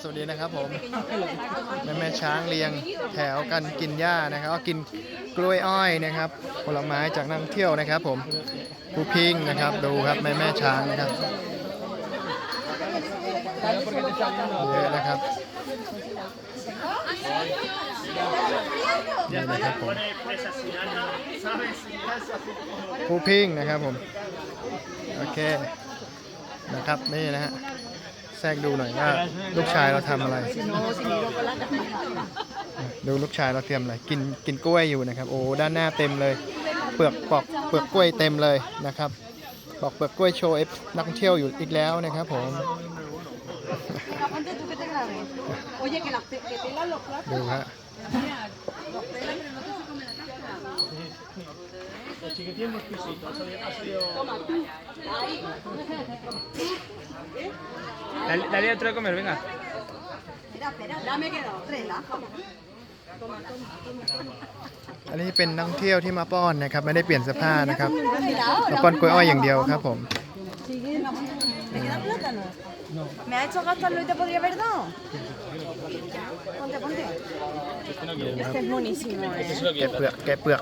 สวัสดีนะครับผมแม่แม่ช้างเรียงแถวกันกินหญ้านะครับก็กินกล้วยอ้อยนะครับผลไม้จากนักท่องเที่ยวนะครับ ผมผู้พิงนะครับดูครับแม่แม่ช้างนะครับเยอะนะครับนี่นะครับผมผู้พิงนะครับผมโอเคนะครับนี่นะฮะ แทรกดูหน่อยว่าลูกชายเราทำอะไร ดูลูกชายเราเตรียมอะไรกินกินกล้วยอยู่นะครับ โอ้ด้านหน้าเต็มเลย เปลือกปอกเปลือกกล้วยเต็มเลยนะครับปอกเปลือกกล้วยโชว์เอฟนักท่องเที่ยวอยู่อีกแล้วนะครับผม Antes tú que los platos. ดูฮะ Dale, dale otro de comer, venga. Espera, espera, ya me he quedado. Tres, la. อันนี้เป็นนักท่องเที่ยวที่มาป้อนนะครับ ไม่ได้เปลี่ยนเสื้อผ้านะครับมาป้อนกล้วยอ้อยอย่างเดียวครับผม ¿Te queda plátano? ¿Me ha hecho gastarlo y te podría haber dado? Ponte, ponte. Este es buenísimo, ¿eh? แกะเปลือกแกะเปลือก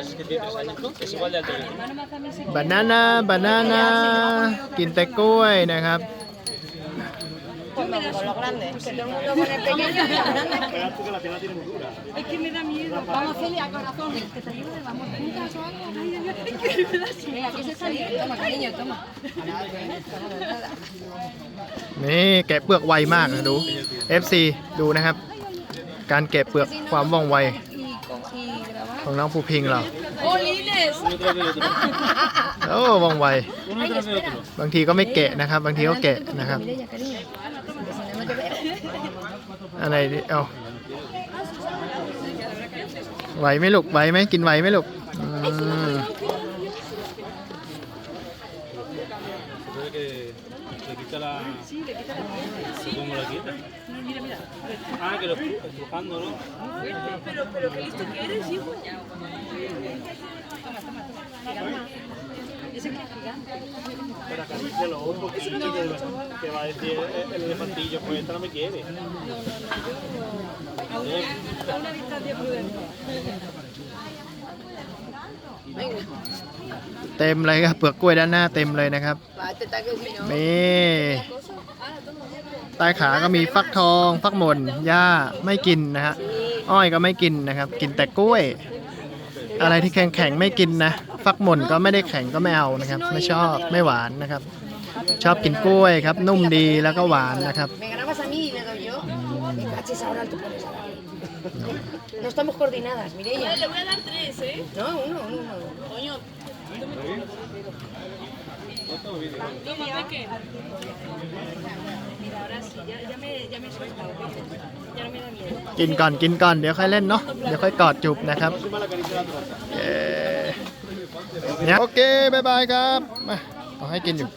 Es que tiene tres años, es igual de alto que yo. บานาน่าบานาน่ากินแต่กล้วยนะครับ Pues no, con los grandes. Que todo el mundo con el pequeño y los grandes. Es que me da miedo. Vamos, Celia, corazón. Que te ayude, vamos juntas o algo. Ay, ay, ay, que me da así. Venga, que se sale. Toma, cariño, toma. นี่แกะเปลือกไวมากนะดู FC ดูนะครับ การแกะเปลือกความว่องไวของน้องภูพิงเรา ¡Olines! Uno tras de otro. โอ้ว่องไว Uno tras de otro. บางทีก็ไม่แกะนะครับ บางทีก็แกะนะครับ อะไรดิเอาไหวไหมลูกไหวไหมกินไหวไหมลูกอ ม Puede que le quita la. ¿Cómo la quita? Ah, que lo empujando, ¿no? Pero acaricia los ojos, porque te va a decir el, el elefantillo, pues esta no me quiere. Eh, เต็มเลยครับเปลือกกล้วยด้านหน้าเต็มเลยนะครับนี่ใต้ขาก็มีฟักทอง ฟักหม่นหญ้าไม่กินนะฮะอ้อยก็ไม่กินนะครับ กินแต่กล้วย อะไรที่แข็งแข็งไม่กินนะ ฟักหม่นก็ไม่ได้แข็งก็ไม่เอานะครับ ไม่ชอบไม่หวานนะครับ ชอบกินกล้วยครับ นุ่มดีแล้วก็หวานนะครับ Me grabas a mí y le doy yo. Me caches ahora tú pones a la No estamos coordinadas, Mireia. Le voy a dar tres, ¿eh? No, uno, uno, uno. Mira, ahora sí, ya, ya me, ya me he soltado. Ya no me da miedo. กินก่อนกินก่อนเดี๋ยวค่อยเล่นเนาะเดี๋ยวค่อยกอดจูบนะครับเย้เนี่ยโอเคบายบายครับมา ขอให้กินอยู่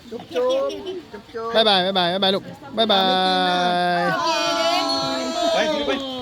บายบายบายบายบายบายลูกบายบาย Vai, tira, vai.